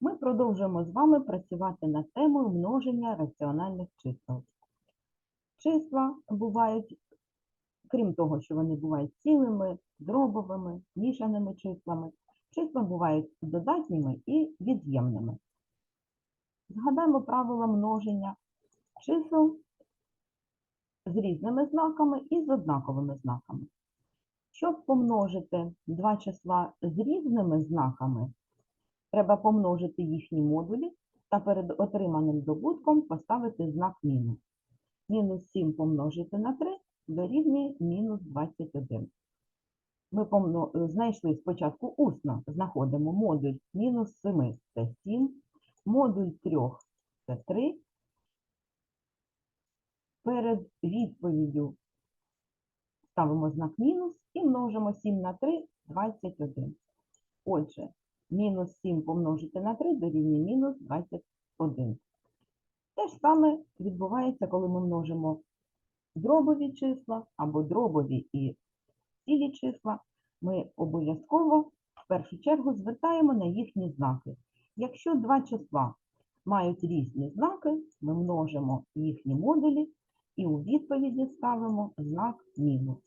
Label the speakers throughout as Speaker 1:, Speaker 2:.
Speaker 1: Ми продовжуємо з вами працювати над темою множення раціональних чисел. Числа бувають, крім того, що вони бувають цілими, дробовими, мішаними числами, числа бувають додатніми і від'ємними. Згадаємо правила множення чисел з різними знаками і з однаковими знаками. Щоб помножити два числа з різними знаками, треба помножити їхні модулі та перед отриманим добутком поставити знак мінус. Мінус 7 помножити на 3 дорівнює мінус 21. Ми знайшли спочатку усно, знаходимо модуль мінус 7 – це 7, модуль 3 – це 3. Перед відповіддю ставимо знак мінус і множимо 7 на 3 – 21. Отже, мінус 7 помножити на 3 дорівнює мінус 21. Те ж саме відбувається, коли ми множимо дробові числа або дробові і цілі числа. Ми обов'язково в першу чергу звертаємо на їхні знаки. Якщо два числа мають різні знаки, ми множимо їхні модулі і у відповіді ставимо знак мінус.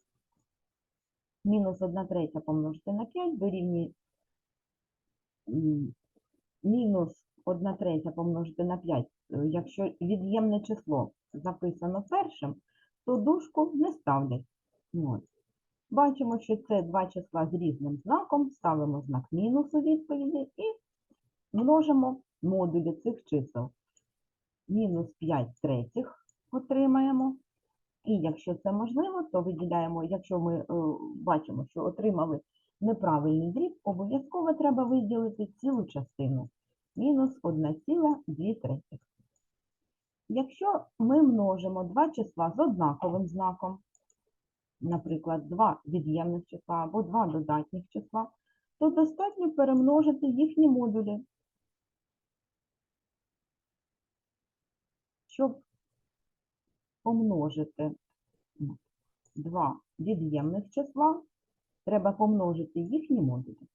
Speaker 1: Мінус 1 третя помножити на 5 дорівнює мінус 1 третя помножити на 5. Е, Якщо від'ємне число записано першим, то дужку не ставлять. Ось. Бачимо, що це два числа з різним знаком, ставимо знак мінус у відповіді і множимо модулі цих чисел. Мінус 5 третіх отримаємо. І якщо це можливо, то виділяємо, якщо ми е, бачимо, що отримали неправильний дріб, обов'язково треба виділити цілу частину. Мінус 1,2. Якщо ми множимо два числа з однаковим знаком, наприклад, два від'ємних числа або два додатніх числа, то достатньо перемножити їхні модулі, щоб помножити два від'ємних числа, треба помножити їхні модулі.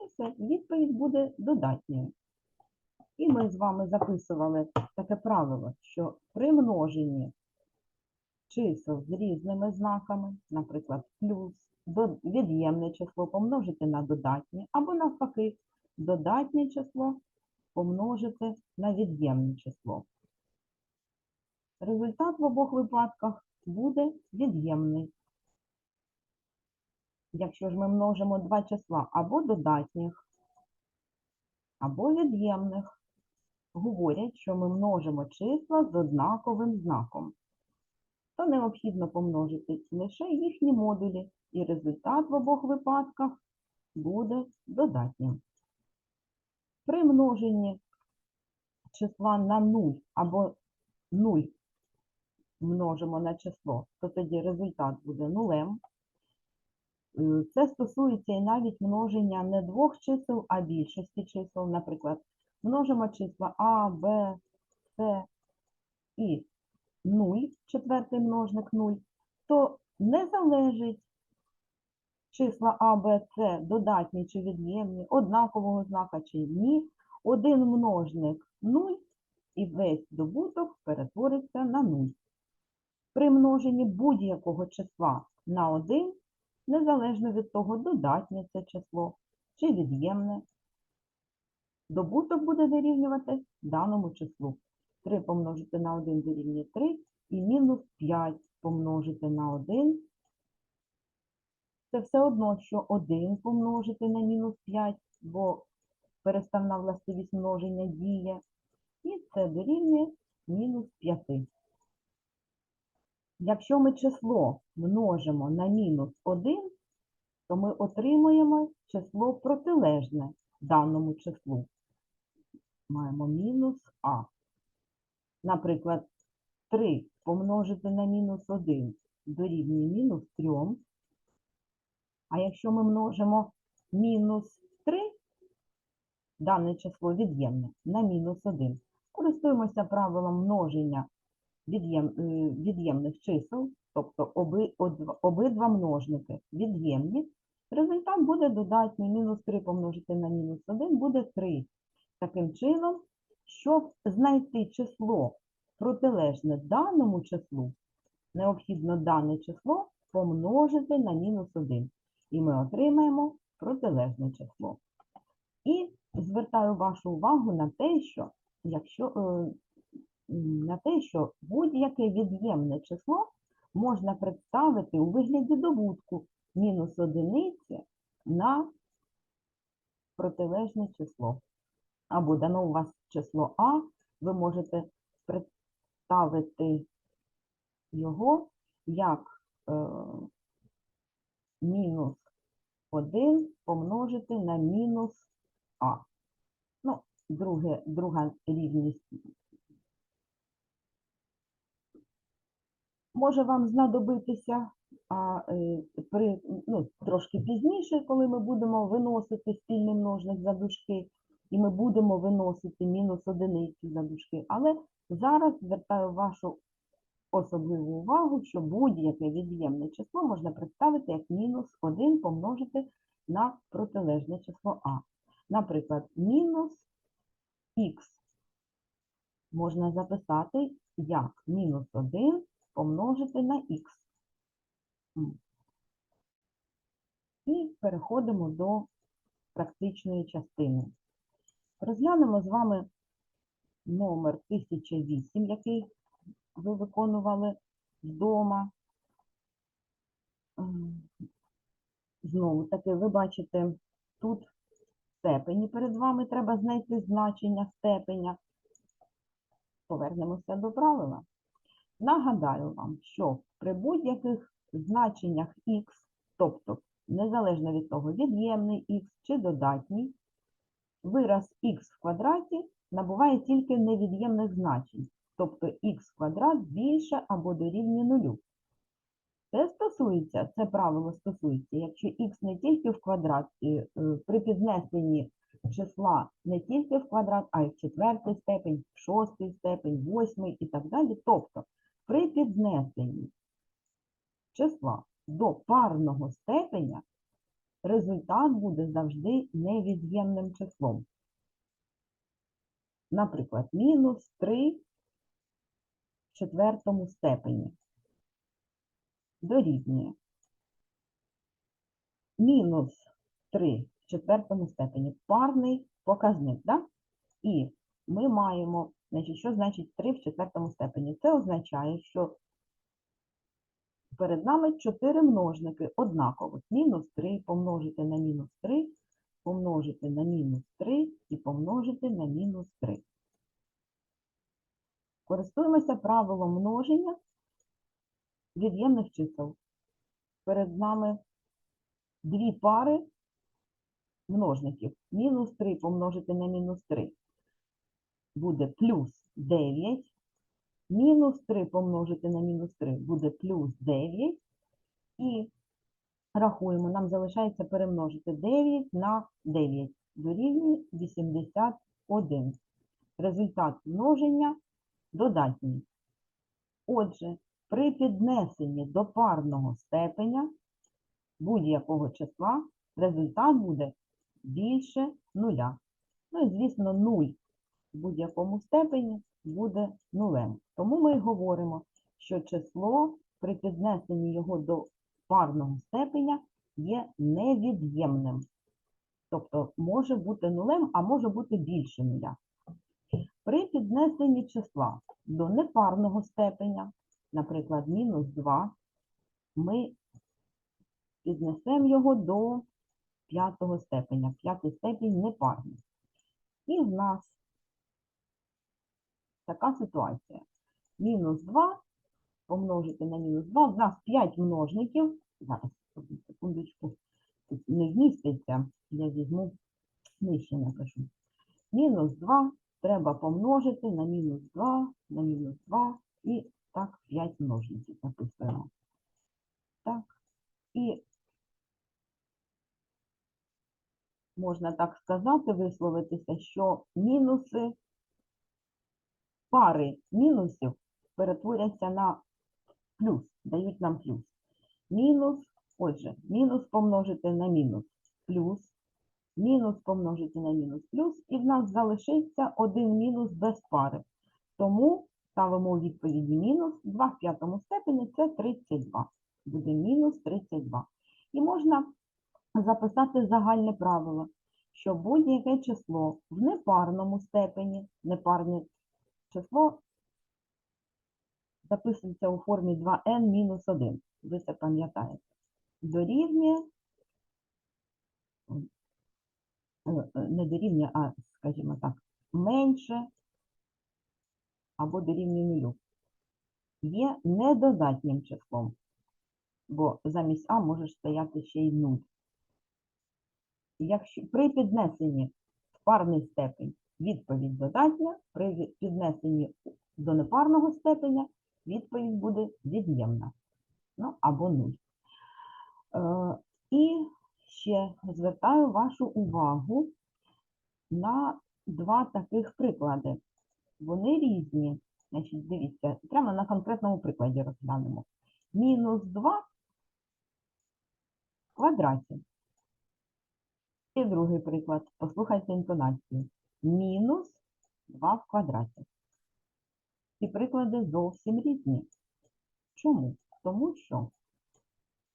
Speaker 1: І все, відповідь буде додатньою. І ми з вами записували таке правило, що при множенні чисел з різними знаками, наприклад, плюс, від'ємне число помножити на додатнє, або навпаки, додатнє число помножити на від'ємне число. Результат в обох випадках буде від'ємний. Якщо ж ми множимо два числа або додатніх, або від'ємних, говорять, що ми множимо числа з однаковим знаком, то необхідно помножити лише їхні модулі, і результат в обох випадках буде додатнім. При множенні числа на 0 або 0 множимо на число, то тоді результат буде нулем. Е, Це стосується і навіть множення не двох чисел, а більшості чисел. Наприклад, множимо числа А, Б, С і 0, четвертий множник 0, то не залежить числа А, Б, С, додатні чи від'ємні, однакового знака чи ні. Один множник 0 і весь добуток перетвориться на 0. При множенні будь-якого числа на 1, незалежно від того, додатнє це число чи від'ємне, добуток буде дорівнювати даному числу. 3 помножити на 1 дорівнює 3 і мінус 5 помножити на 1. Це все одно, що 1 помножити на мінус 5, бо переставна властивість множення діє. І це дорівнює мінус 5. Якщо ми число множимо на мінус 1, то ми отримуємо число протилежне даному числу. Маємо мінус А. Наприклад, 3 помножити на мінус 1 дорівнює мінус 3. А якщо ми множимо мінус 3, дане число від'ємне, на мінус 1, користуємося правилом множення від'ємних чисел, тобто оби, обидва множники від'ємні, результат буде додатній. Мінус 3 помножити на мінус 1 буде 3. Таким чином, щоб знайти число протилежне даному числу, необхідно дане число помножити на мінус 1. І ми отримаємо протилежне число. І звертаю вашу увагу на те, що якщо е, на те, що будь-яке від'ємне число можна представити у вигляді добутку мінус одиниці на протилежне число. Або дано у вас число А, ви можете представити його як е, мінус 1 помножити на мінус А. Ну, друге, друга рівність. Може вам знадобитися а, е, при, ну, трошки пізніше, коли ми будемо виносити спільний множник за дужки, і ми будемо виносити мінус одиниці за дужки. Але зараз звертаю вашу особливу увагу, що будь-яке від'ємне число можна представити як мінус 1 помножити на протилежне число А. Наприклад, мінус х можна записати як мінус 1 помножити на х. І переходимо до практичної частини. Розглянемо з вами номер 1008, який ви виконували вдома. Знову таки, ви бачите, тут степені перед вами треба знайти значення степеня. Повернемося до правила. Нагадаю вам, що при будь-яких значеннях х, тобто незалежно від того, від'ємний х чи додатній, вираз х в квадраті набуває тільки невід'ємних значень, тобто х квадрат більше або дорівнює нулю. Це стосується, це правило стосується, якщо х не тільки в квадраті, е, при піднесенні числа не тільки в квадрат, а й в четвертий степень, в шостий степень, восьмий і так далі. Тобто при піднесенні числа до парного степеня результат буде завжди невід'ємним числом. Наприклад, мінус 3 в четвертому степені дорівнює мінус 3 в четвертому степені парний показник. Да? І ми маємо, значить, що значить 3 в четвертому степені? Це означає, що перед нами 4 множники однаково. Мінус 3 помножити на мінус 3, помножити на мінус 3 і помножити на мінус 3. Користуємося правилом множення від'ємних чисел. Перед нами дві пари множників. Мінус 3 помножити на мінус 3 буде плюс 9. Мінус 3 помножити на мінус 3 буде плюс 9. І рахуємо, нам залишається перемножити 9 на 9. Дорівнює 81. Результат множення додатній. Отже, при піднесенні до парного степеня будь-якого числа результат буде більше нуля. Ну і, звісно, 0 в будь-якому степені буде нулем. Тому ми говоримо, що число при піднесенні його до парного степеня є невід'ємним. Тобто може бути нулем, а може бути більше нуля. При піднесенні числа до непарного степеня, наприклад, мінус 2, ми піднесемо його до п'ятого степеня. П'ятий степінь непарний. І в нас така ситуація. Мінус 2 помножити на мінус 2. В нас 5 множників. Зараз, секундочку, тут не вміститься. Я візьму нижче напишу. Мінус 2 треба помножити на мінус 2, на мінус 2 і так 5 множників записуємо. Так. І можна так сказати, висловитися, що мінуси, пари мінусів перетворяться на плюс, дають нам плюс. Мінус, отже, мінус помножити на мінус, плюс, Мінус помножити на мінус плюс, і в нас залишиться один мінус без пари. Тому ставимо у відповіді мінус 2 в п'ятому степені це 32. Буде мінус 32. І можна записати загальне правило, що будь-яке число в непарному степені, непарне число записується у формі 2n мінус 1. Ви це пам'ятаєте. Дорівнює, е, е, не дорівнює, а, скажімо так, менше або дорівнює нулю. Є недодатнім числом, бо замість а може стояти ще й 0. Якщо при піднесенні в парний степень відповідь додатня, при піднесенні до непарного степеня відповідь буде від'ємна, ну або 0. Е, і ще звертаю вашу увагу на два таких приклади. Вони різні. Значить, дивіться, прямо на конкретному прикладі розглянемо. Мінус 2 в квадраті. І другий приклад. Послухайте інтонацію. Мінус 2 в квадраті. Ці приклади зовсім різні. Чому? Тому що в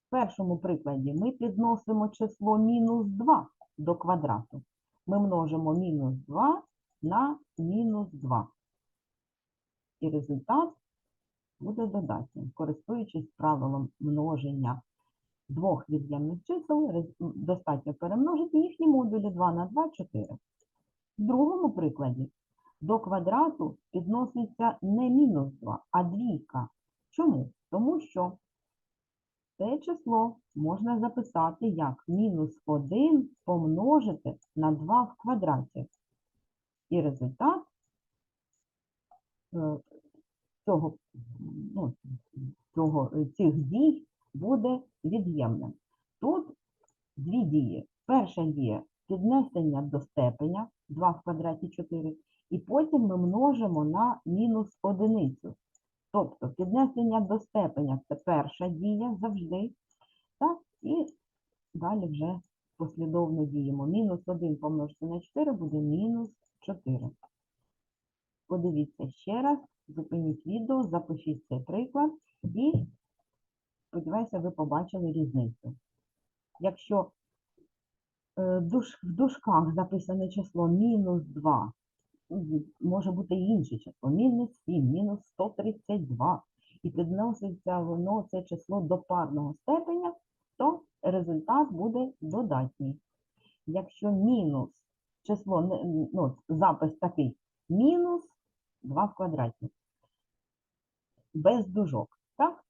Speaker 1: першому прикладі ми підносимо число мінус 2 до квадрату. Ми множимо мінус 2 на мінус 2. І результат буде додатнім. Користуючись правилом множення двох від'ємних чисел, достатньо перемножити їхні модулі 2 на 2 – 4. В другому прикладі до квадрату підноситься не мінус 2, а двійка. Чому? Тому що це число можна записати як мінус 1 помножити на 2 в квадраті. І результат е, цього, ну, цього, цих дій буде від'ємним. Тут дві дії. Перша дія піднесення до степеня 2 в квадраті 4, і потім ми множимо на мінус одиницю. Тобто піднесення до степеня це перша дія завжди. Так, і далі вже послідовно діємо. Мінус 1 помножити на 4 буде мінус 4. Подивіться ще раз, зупиніть відео, запишіть цей приклад і сподіваюся, ви побачили різницю. Якщо в дужках записане число мінус 2, ну, може бути інше число, мінус 7, мінус 132, і підноситься воно це число до парного степеня, то результат буде додатній. Якщо мінус число, ну, запис такий, мінус 2 в квадраті, без дужок, так?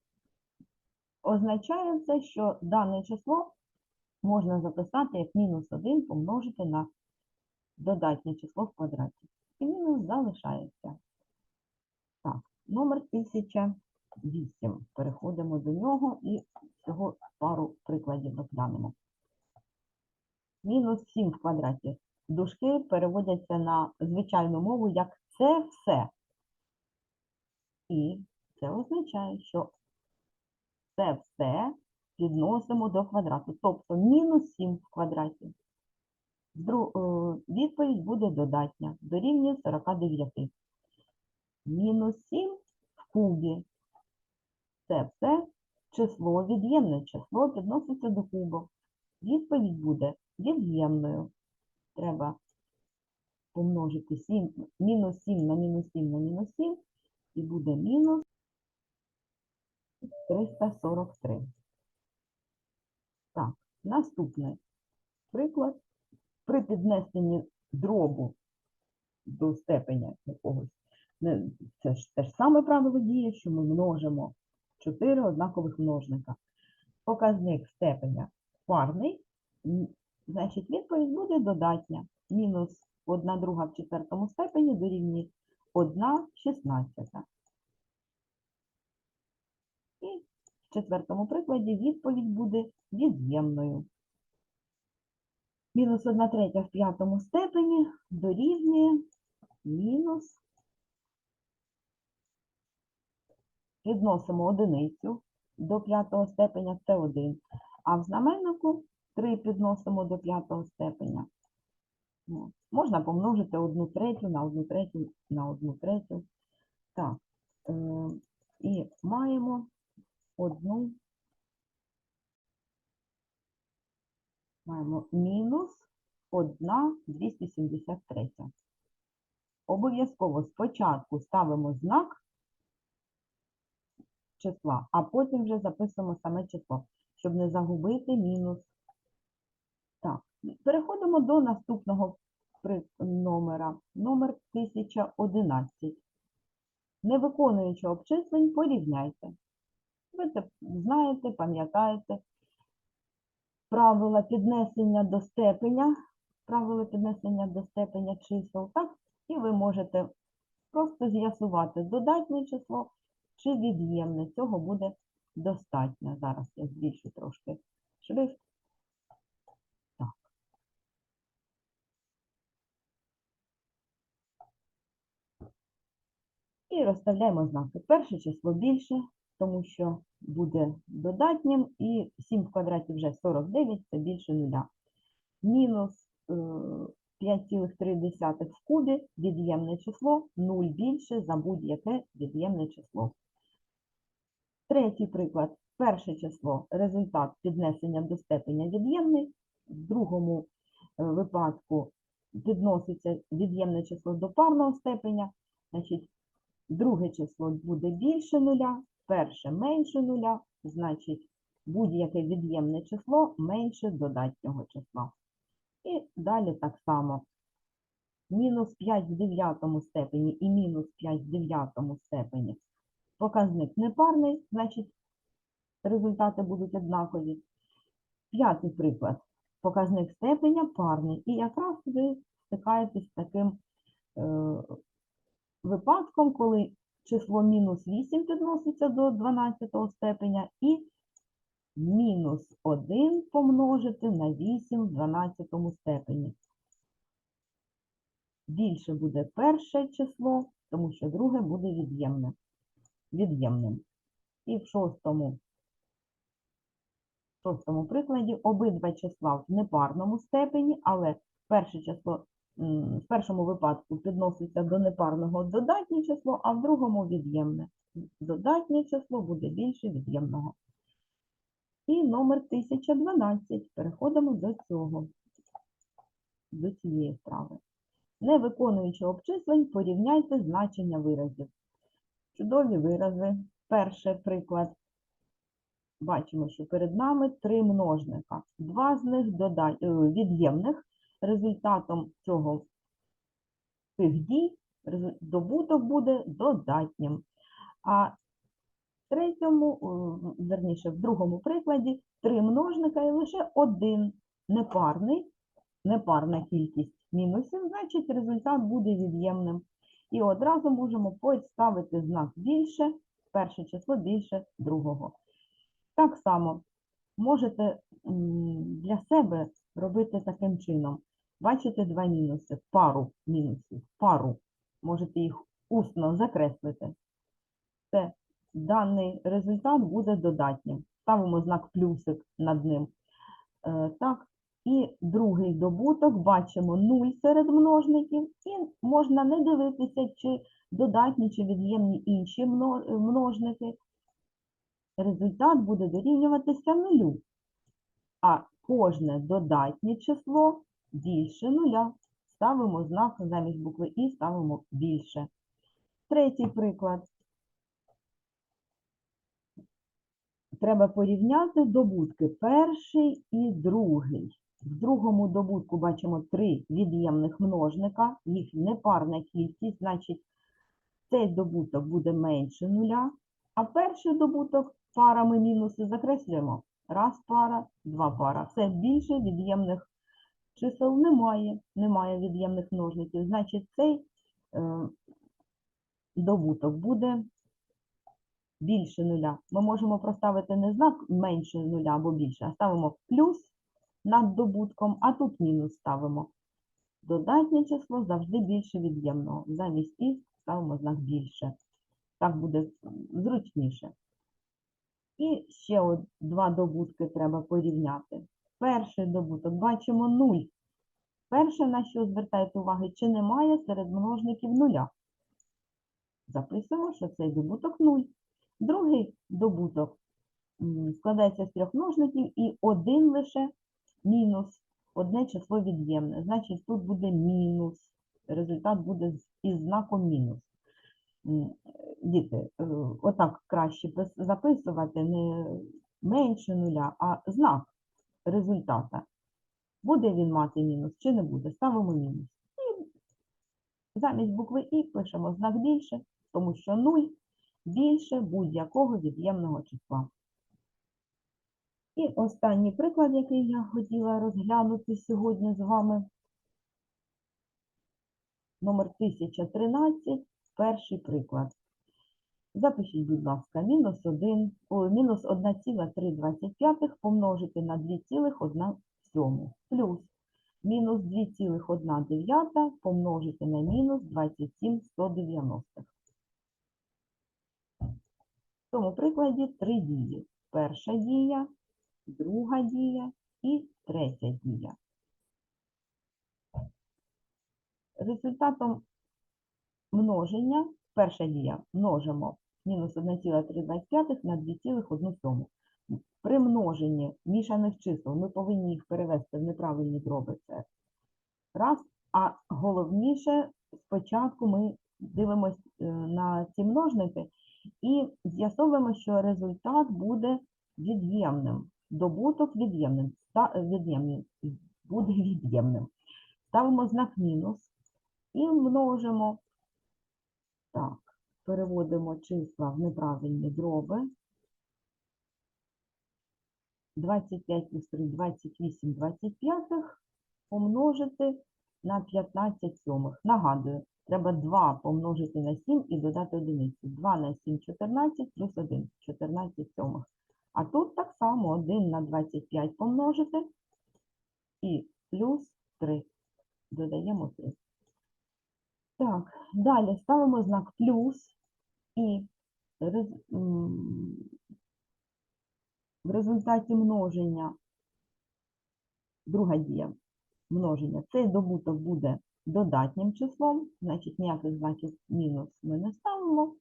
Speaker 1: Означає це, що дане число можна записати як мінус 1 помножити на додатнє число в квадраті. І мінус залишається. Так, номер 1008. Переходимо до нього і всього пару прикладів розглянемо. Мінус 7 в квадраті. Дужки переводяться на звичайну мову як це все. І це означає, що це все підносимо до квадрату. Тобто мінус 7 в квадраті. Е, Відповідь буде додатня, дорівнює 49. Мінус 7 в кубі. Це все число, від'ємне число підноситься до кубу. Відповідь буде від'ємною. Треба помножити 7, мінус 7 на мінус 7 на мінус 7, і буде мінус 343. Так, наступний приклад. При піднесенні дробу до степеня якогось, це ж те ж саме правило діє, що ми множимо 4 однакових множника. Показник степеня парний, значить відповідь буде додатня. Мінус 1 друга в четвертому степені дорівнює 1 шістнадцята. І в четвертому прикладі відповідь буде від'ємною. Мінус 1 третя в п'ятому степені дорівнює мінус. Підносимо одиницю до п'ятого степеня, це 1. А в знаменнику 3 підносимо до п'ятого степеня, Можна помножити одну третю на одну третю на одну третю. Так, е, і маємо одну, маємо мінус 1 273. Обов'язково спочатку ставимо знак числа, а потім вже записуємо саме число, щоб не загубити мінус. Так, переходимо до наступного номера. Номер 1011. Не виконуючи обчислень, порівняйте. Ви це знаєте, пам'ятаєте правила піднесення до степеня, правила піднесення до степеня чисел, так? І ви можете просто з'ясувати додатнє число чи від'ємне. Цього буде достатньо. Зараз я збільшу трошки шрифт. І розставляємо знаки. Перше число більше, тому що буде додатнім, і 7 в квадраті вже 49, це більше нуля. Мінус е, 5,3 в кубі, від'ємне число, 0 більше за будь-яке від'ємне число. Третій приклад. Перше число результат піднесення до степеня від'ємний. В другому е, випадку підноситься від'ємне число до парного степеня. Значить, друге число буде більше нуля, перше менше нуля, значить будь-яке від'ємне число менше додатнього числа. І далі так само. Мінус 5 в дев'ятому степені і мінус 5 в дев'ятому степені. Показник непарний, значить результати будуть однакові. П'ятий приклад. Показник степеня парний. І якраз ви стикаєтесь з таким е, випадком, коли число мінус 8 підноситься до 12 степеня і мінус 1 помножити на 8 в 12 степені. Більше буде перше число, тому що друге буде від'ємне, від'ємним. І в шостому, в шостому прикладі обидва числа в непарному степені, але перше число в першому випадку підноситься до непарного додатнє число, а в другому від'ємне. Додатнє число буде більше від'ємного. І номер 1012. Переходимо до цього, до цієї вправи. Не виконуючи обчислень, порівняйте значення виразів. Чудові вирази. Перший приклад. Бачимо, що перед нами три множника. Два з них е, від'ємних. Результатом цього цих дій добуток буде додатнім. А в третьому, верніше, в другому прикладі три множника і лише один непарний, непарна кількість мінусів, значить результат буде від'ємним. І одразу можемо поставити знак більше, перше число більше другого. Так само можете для себе робити таким чином. Бачите два мінуси, пару мінусів, пару. Можете їх усно закреслити. Це даний результат буде додатнім. Ставимо знак плюсик над ним. Е, Так, і другий добуток бачимо 0 серед множників, і можна не дивитися, чи додатні, чи від'ємні інші множники. Результат буде дорівнюватися нулю. А кожне додатнє число більше нуля. Ставимо знак замість букви І, ставимо більше. Третій приклад. Треба порівняти добутки перший і другий. В другому добутку бачимо три від'ємних множника, їх непарна кількість, значить цей добуток буде менше нуля, а перший добуток парами мінуси закреслюємо. Раз пара, два пара. Все більше від'ємних чисел немає, немає від'ємних множників. Значить, цей е, добуток буде більше нуля. Ми можемо проставити не знак менше нуля або більше, а ставимо плюс над добутком, а тут мінус ставимо. Додатнє число завжди більше від'ємного. Замість і ставимо знак більше. Так буде зручніше. І ще от два добутки треба порівняти. Перший добуток бачимо 0. Перше, на що звертаєте увагу, чи немає серед множників нуля. Записуємо, що цей добуток 0. Другий добуток складається з трьох множників і один лише мінус, одне число від'ємне. Значить, тут буде мінус. Результат буде із знаком мінус. Діти, е, отак краще записувати не менше нуля, а знак результата. Буде він мати мінус чи не буде? Ставимо мінус. І замість букви І пишемо знак більше, тому що 0 більше будь-якого від'ємного числа. І останній приклад, який я хотіла розглянути сьогодні з вами. Номер 1013, перший приклад. Запишіть, будь ласка, мінус 1, о, мінус 1,325 помножити на 2,1 плюс мінус 2,1 помножити на мінус 27,190. В цьому прикладі три дії. Перша дія, друга дія і третя дія. Результатом множення, перша дія, множимо мінус 1,325 на 2,1. При множенні мішаних чисел ми повинні їх перевести в неправильні дроби. Це раз. А головніше, спочатку ми дивимося на ці множники і з'ясовуємо, що результат буде від'ємним. Добуток від'ємним. від'ємним, Буде від'ємним. Ставимо знак мінус і множимо. Так, переводимо числа в неправильні дроби. 25 плюс 3, 28 25 помножити на 15 сьомих. Нагадую, треба 2 помножити на 7 і додати одиницю. 2 на 7 – 14 плюс 1 – 14 сьомих. А тут так само 1 на 25 помножити і плюс 3. Додаємо 3. Так, далі ставимо знак плюс і в результаті множення, друга дія множення, цей добуток буде додатнім числом, значить ніяких знаків мінус ми не ставимо,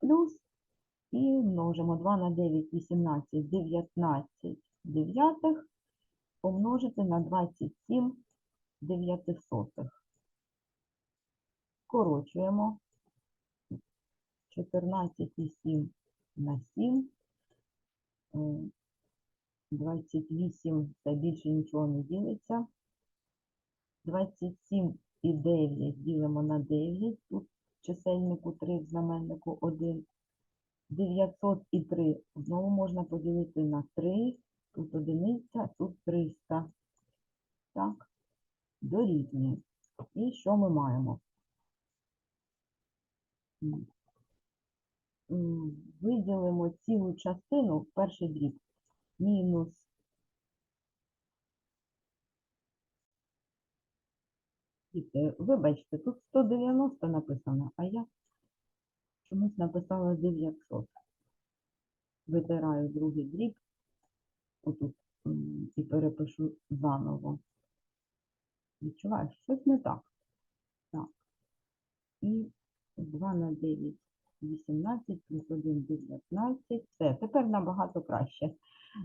Speaker 1: плюс і множимо 2 на 9, 18, 19 дев'ятих помножити на 27 дев'ятисотих. Скорочуємо 14,7 на 7. Е, 28 це більше нічого не ділиться. 27 і 9 ділимо на 9. Тут чисельнику 3, в знаменнику 1. 903 знову можна поділити на 3. Тут одиниця, тут 300. Так, дорівнює. І що ми маємо? Виділимо цілу частину в перший дріб. Мінус Діти, Вибачте, тут 190 написано, а я чомусь написала 900. Витираю другий дріб, отут, і перепишу заново. Відчуваєш, щось не так. Так. І 2 на 9 18 плюс 1 19. Все, тепер набагато краще.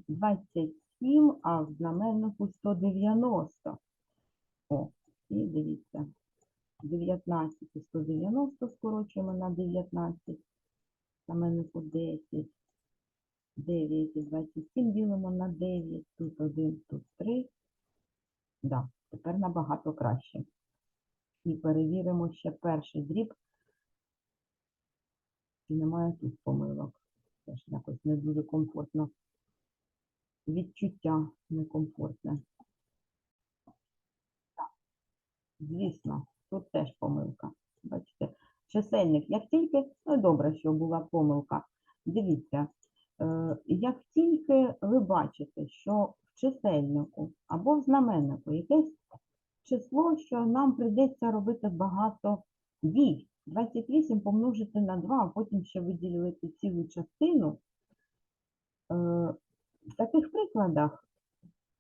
Speaker 1: 27, а в знаменнику 190. О, і дивіться. 19 і 190 скорочуємо на 19. Знаменнику 10. 9 і 27 ділимо на 9. Тут 1, тут 3. Да, тепер набагато краще. І перевіримо ще перший дріб. Чи немає тут помилок. Теж якось не дуже комфортно. Відчуття некомфортне. Так, звісно, тут теж помилка. Бачите, чисельник, як тільки, ну добре, що була помилка. Дивіться, е, як тільки ви бачите, що в чисельнику або в знаменнику якесь число, що нам прийдеться робити багато дій. 28 помножити на 2, а потім ще виділити цілу частину. Е, В таких прикладах,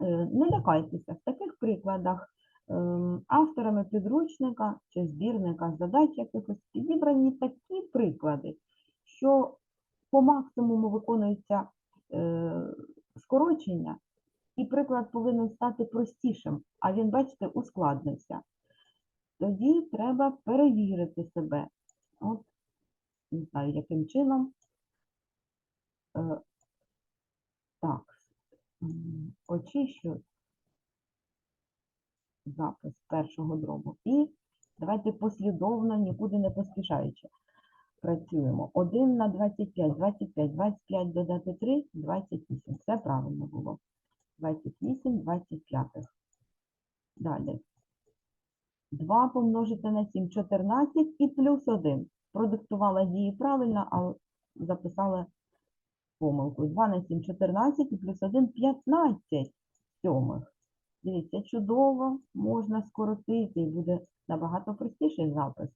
Speaker 1: е, не лякайтеся, в таких прикладах ем, авторами підручника чи збірника задач якихось підібрані такі приклади, що по максимуму виконується е, скорочення, і приклад повинен стати простішим, а він, бачите, ускладнився. Тоді треба перевірити себе. От, не знаю, яким чином. Е, так, очищу запис першого дробу. І давайте послідовно, нікуди не поспішаючи. Працюємо. 1 на 25, 25, 25 додати 3, 28. Все правильно було. 28, 25. Далі. 2 помножити на 7, 14 і плюс 1. Продиктувала дії правильно, а записала помилку. 2 на 7, 14 і плюс 1, 15 сьомих. Дивіться, чудово, можна скоротити і буде набагато простіший запис.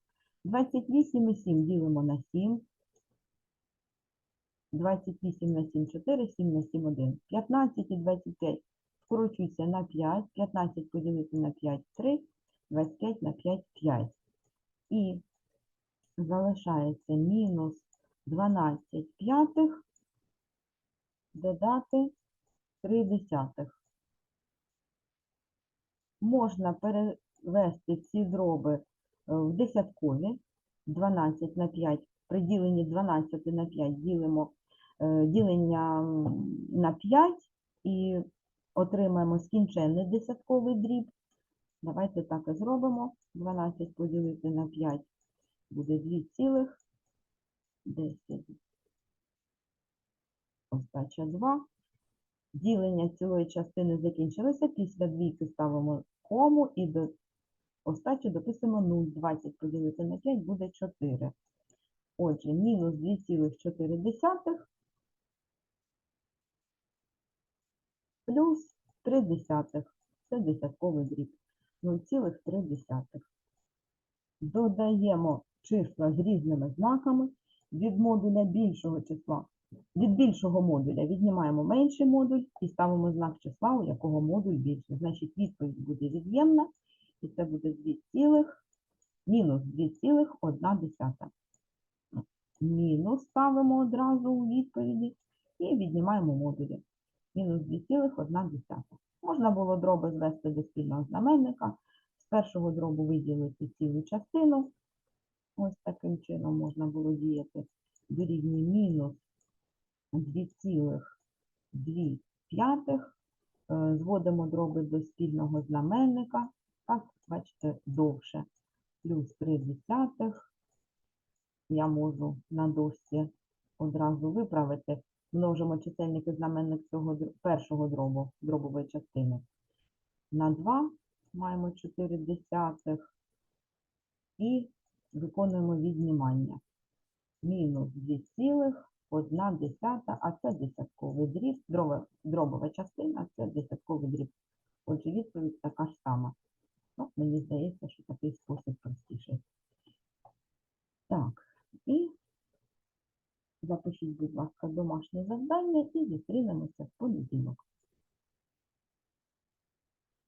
Speaker 1: 28 і 7 ділимо на 7. 28 на 7, 4, 7 на 7, 1. 15 і 25 скорочуються на 5. 15 поділити на 5, 3. 25 на 5, 5. І залишається мінус 12 п'ятих додати 3 десятих. Можна перевести ці дроби е, в десяткові. 12 на 5, при діленні 12 на 5 ділимо е, ділення на 5 і отримаємо скінченний десятковий дріб. Давайте так і зробимо. 12 поділити на 5 буде 2 цілих 10. Остача 2. Ділення цілої частини закінчилося. Після двійки ставимо кому і до остачі дописуємо 0. 20 поділити на 5 буде 4. Отже, мінус 2,4 плюс 3 десятих. Це десятковий дріб. 0,3. Додаємо числа з різними знаками від модуля більшого числа. Від більшого модуля віднімаємо менший модуль і ставимо знак числа, у якого модуль більший. Значить, відповідь буде від'ємна, і це буде 2 цілих, мінус 2,1. Мінус ставимо одразу у відповіді і віднімаємо модулі. Мінус 2,1. Можна було дроби звести до спільного знаменника. З першого дробу виділити цілу частину. Ось таким чином можна було діяти. Дорівнює мінус 2,2. Е, Зводимо дроби до спільного знаменника. Так, бачите, довше. Плюс 3 десятих. Я можу на дошці одразу виправити. Множимо чисельник і знаменник цього першого дробу, дробової частини. На 2 маємо 4 десятих. І виконуємо віднімання. Мінус 2,1 десята, а це десятковий дріб, дробова, частина, це десятковий дріб. Отже, відповідь така ж сама. Ну, мені здається, що такий спосіб простіший. Так, і запишіть, будь ласка, домашнє завдання і зустрінемося в понеділок.